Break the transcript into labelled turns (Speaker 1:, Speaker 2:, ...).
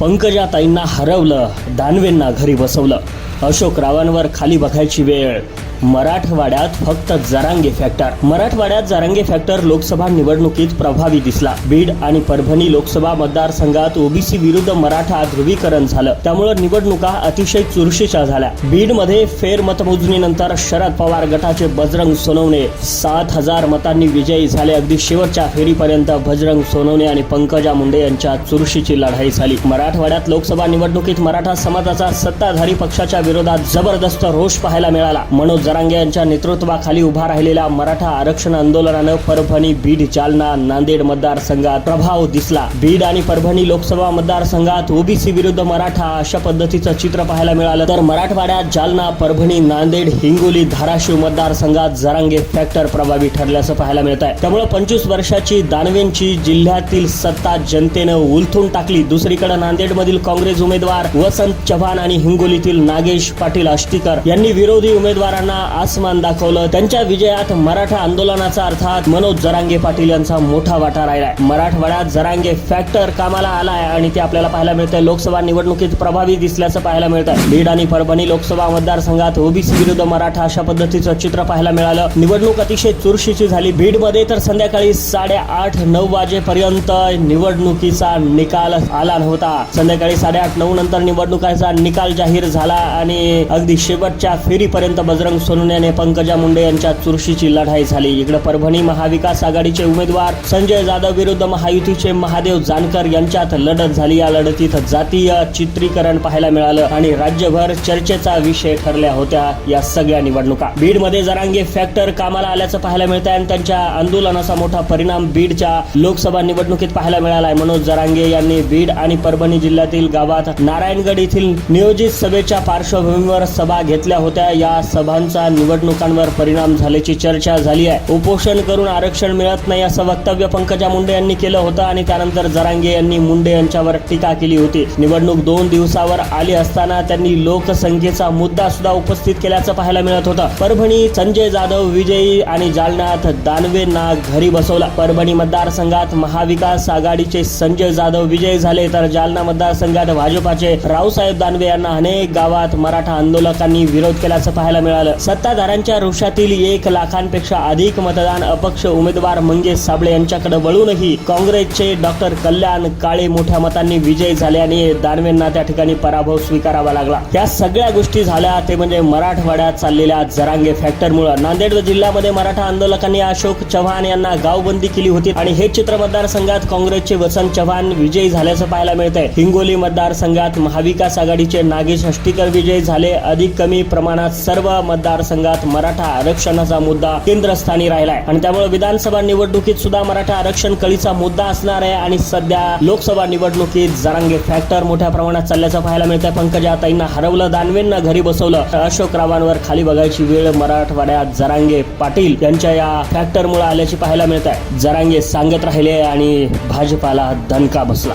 Speaker 1: पंकजाताईंना हरवलं दानवेंना घरी बसवलं. अशोक रावांवर खाली बघायची वेळ. मराठवाड्यात फक्त जरांगे फॅक्टर मराठवाड्यात जरांगे फॅक्टर लोकसभा निवडणुकीत प्रभावी दिसला. बीड आणि परभणी लोकसभा मतदारसंघात ओबीसी विरुद्ध मराठा ध्रुवीकरण झालं. त्यामुळे निवडणुका अतिशय चुरशीच्या झाल्या. बीडमध्ये फेर मतमोजणीनंतर शरद पवार गटाचे बजरंग सोनवणे. सात हजार मतांनी विजयी झाले. अगदी शेवटच्या फेरीपर्यंत बजरंग सोनवणे आणि पंकजा मुंडे यांच्या चुरशीची लढाई झाली. मराठवाड्यात लोकसभा निवडणुकीत मराठा समाजाचा सत्ताधारी पक्षाच्या विरोधात जबरदस्त रोष पाहायला मिळाला. मनोज जरांगे यांच्या नेतृत्वाखाली उभा राहिलेल्या मराठा आरक्षण आंदोलनानं परभणी बीड जालना नांदेड मतदारसंघात प्रभाव दिसला. बीड आणि परभणी लोकसभा मतदारसंघात ओबीसी विरुद्ध मराठा अशा पद्धतीचं चित्र पाहायला मिळालं. तर मराठवाड्यात जालना परभणी नांदेड हिंगोली धाराशिव मतदारसंघात जरांगे फॅक्टर प्रभावी ठरल्याचं पाहायला मिळत आहे त्यामुळे पंचवीस वर्षाची दानवेंची जिल्ह्यातील सत्ता जनतेनं उलथून टाकली. दुसरीकडे नांदेडमधील काँग्रेस उमेदवार वसंत चव्हाण आणि हिंगोलीतील नागेश पाटील आष्टीकर यांनी विरोधी उमेदवारांना आसमान दाखवलं. त्यांच्या विजयात मराठा आंदोलनाचा अर्थात मनोज जरांगे पाटील यांचा मोठा वाटा राहिलाय. मराठवाड्यात जरांगे फॅक्टर कामाला आलाय आणि ते आपल्याला पाहायला मिळतंय. लोकसभा निवडणुकीत प्रभावी दिसल्याचं पाहायला मिळतंय. बीड आणि परभणी लोकसभा मतदारसंघात ओबीसी विरुद्ध मराठा अशा पद्धतीचं चित्र पाहायला मिळालं. निवडणूक अतिशय चुरशीची झाली. बीडमध्ये तर संध्याकाळी साडेआठ नऊ वाजेपर्यंत निवडणुकीचा निकाल आला नव्हता. संध्याकाळी साडेआठ नऊ नंतर निवडणुकाचा निकाल जाहीर झाला आणि अगदी शेवटच्या फेरीपर्यंत बजरंग सोनवणे पंकजा मुंडे यांच्या चुरशीची लढाई झाली. इकडे परभणी महाविकास आघाडीचे उमेदवार संजय जाधव विरुद्ध महायुतीचे महादेव जानकर यांच्यात लढत झाली. या लढतीत जातीय चित्रीकरण पाहायला मिळालं आणि राज्यभर चर्चेचा विषय ठरल्या होत्या या सगळ्या निवडणुका. बीडमध्ये जरांगे फॅक्टर कामाला आल्याचं पाहायला मिळत आहे आणि त्यांच्या आंदोलनाचा मोठा परिणाम बीडच्या लोकसभा निवडणुकीत पाहायला मिळालाय. मनोज जरांगे यांनी बीड आणि परभणी जिल्ह्यातील गावात नारायणगड येथील नियोजित सभेच्या पार्श्वभूमीवर सभा घेतल्या होत्या. या सभांचा निवडणुकांवर परिणाम झाल्याची चर्चा झाली आहे. उपोषण करून आरक्षण मिळत नाही असं वक्तव्य पंकजा मुंडे यांनी केलं होतं आणि त्यानंतर जरांगे यांनी मुंडे यांच्यावर टीका केली होती. निवडणूक दोन दिवसावर आली असताना त्यांनी लोकसंख्येचा मुद्दा सुद्धा उपस्थित केल्याचं पाहायला मिळत होतं. परभणी संजय जाधव विजयी आणि जालन्यात दानवेंना घरी बसवला. परभणी मतदारसंघात महाविकास आघाडीचे संजय जाधव विजयी झाले तर जालना मतदारसंघात भाजपाचे रावसाहेब दानवे यांना अनेक गावात मराठा आंदोलकांनी विरोध केल्याचं पाहायला मिळालं. सत्ताधाऱ्यांच्या रोषातील एक लाखांपेक्षा अधिक मतदान अपक्ष उमेदवार मंगेश साबळे यांच्याकडे वळूनही काँग्रेसचे डॉक्टर कल्याण काळे मोठ्या मतांनी विजयी झाल्याने दानवेंना त्या ठिकाणी पराभव स्वीकारावा लागला. या सगळ्या गोष्टी झाल्या ते म्हणजे मराठवाड्यात चाललेल्या जरांगे फॅक्टरमुळे. नांदेड जिल्ह्यामध्ये मराठा आंदोलकांनी अशोक चव्हाण यांना गावबंदी केली होती आणि हे चित्र मतदारसंघात काँग्रेसचे वसंत चव्हाण विजयी झाल्याचं पाहायला मिळत आहे हिंगोली मतदारसंघात महाविकास आघाडीचे नागेश हष्टीकर विजय झाले. अधिक कमी प्रमाणात सर्व मतदारसंघात मराठा आरक्षणाचा मुद्दा केंद्रस्थानी राहिलाय. आणि त्यामुळे विधानसभा निवडणुकीत सुद्धा मराठा आरक्षण कळीचा मुद्दा असणार आहे. आणि सध्या लोकसभा निवडणुकीत जरांगे फॅक्टर मोठ्या प्रमाणात चालल्याचं पाहायला मिळतंय. आहे पंकजा ताईंना हरवलं दानवेंना घरी बसवलं. अशोक रावांवर खाली बघायची वेळ मराठवाड्यात जरांगे पाटील यांच्या या फॅक्टरमुळे आल्याची पाहायला मिळत आहे जरांगे सांगत राहिले आणि भाजपाला दणका बसला.